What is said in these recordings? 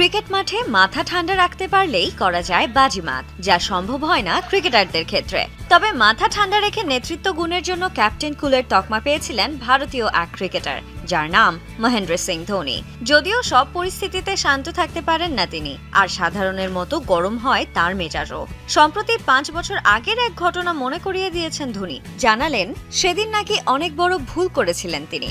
Cricket মাঠে মাথা ঠান্ডা রাখতে পারলেই করা যায় বাজিমাত, যা সম্ভব হয় না ক্রিকেটারদের ক্ষেত্রে। তবে মাথা ঠান্ডা রেখে নেতৃত্ব গুণের জন্য ক্যাপ্টেন কুলের তকমা পেয়েছিলেন ভারতীয় এক ক্রিকেটার, যার নাম মহেন্দ্র সিং ধোনি। যদিও সব পরিস্থিতিতে শান্ত থাকতে পারেন না তিনি, আর সাধারণের মতো গরম হয় তার মেজাজও। সম্প্রতি পাঁচ বছর আগের এক ঘটনা মনে করিয়ে দিয়েছেন ধোনি, জানালেন, সেদিন নাকি অনেক বড় ভুল করেছিলেন তিনি।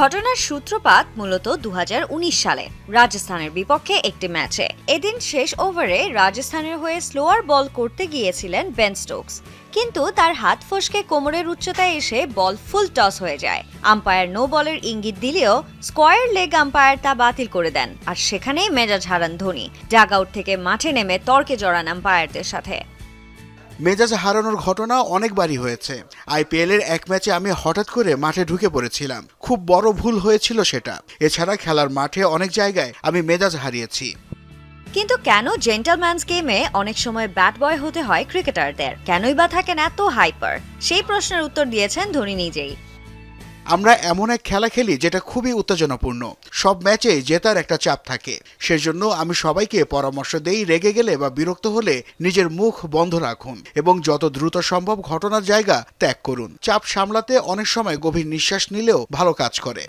ঘটনার সূত্রপাত মূলত দুহাজার উনিশ সালে, রাজস্থানের বিপক্ষে একটি ম্যাচে। এদিন শেষ ওভারে রাজস্থানের হয়ে স্লোয়ার বল করতে গিয়েছিলেন বেন স্টোকস। কিন্তু তার হাত ফসকে কোমরের উচ্চতায় এসে বল ফুল টস হয়ে যায়। আম্পায়ার নো বলের ইঙ্গিত দিলেও স্কোয়ার লেগ আম্পায়ার তা বাতিল করে দেন। আর সেখানেই মেজাজ হারান ধোনি। ডাগ আউট থেকে মাঠে নেমে তর্কে জড়ান আম্পায়ারদের সাথে। মেজাজ হারানোর ঘটনা অনেকবারই হয়েছে। আইপিএল এর এক ম্যাচে আমি হঠাৎ করে মাঠে ঢুকে পড়েছিলাম। খুব বড় ভুল হয়েছিল সেটা। এছাড়া খেলার মাঠে অনেক জায়গায় আমি মেজাজ হারিয়েছি। কিন্তু কেন জেন্টলম্যানস গেমে অনেক সময় ব্যাট বয় হতে হয় ক্রিকেটারদের? কেনই বা থাকেন এত হাইপার? সেই প্রশ্নের উত্তর দিয়েছেন ধোনি নিজেই। আমরা এমন এক খেলা খেলি যেটা খুবই উত্তেজনাপূর্ণ। সব ম্যাচে জেতার একটা চাপ থাকে। সেজন্য আমি সবাইকে পরামর্শ দেই রেগে গেলে বা বিরক্ত হলে নিজের মুখ বন্ধ রাখুন এবং যত দ্রুত সম্ভব ঘটনার জায়গা ত্যাগ করুন। চাপ সামলাতে অনেক সময় গভীর নিঃশ্বাস নিলেও ভালো কাজ করে।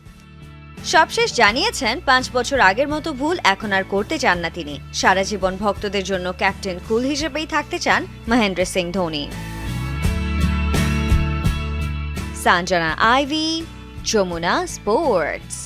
সবশেষ জানিয়েছেন, পাঁচ বছর আগের মতো ভুল এখন আর করতে চান না তিনি। সারা জীবন ভক্তদের জন্য ক্যাপ্টেন কুল হিসেবেই থাকতে চান মহেন্দ্র সিং ধোনি। સાંજણા આઈવી જમુના સ્પોર્ટ્સ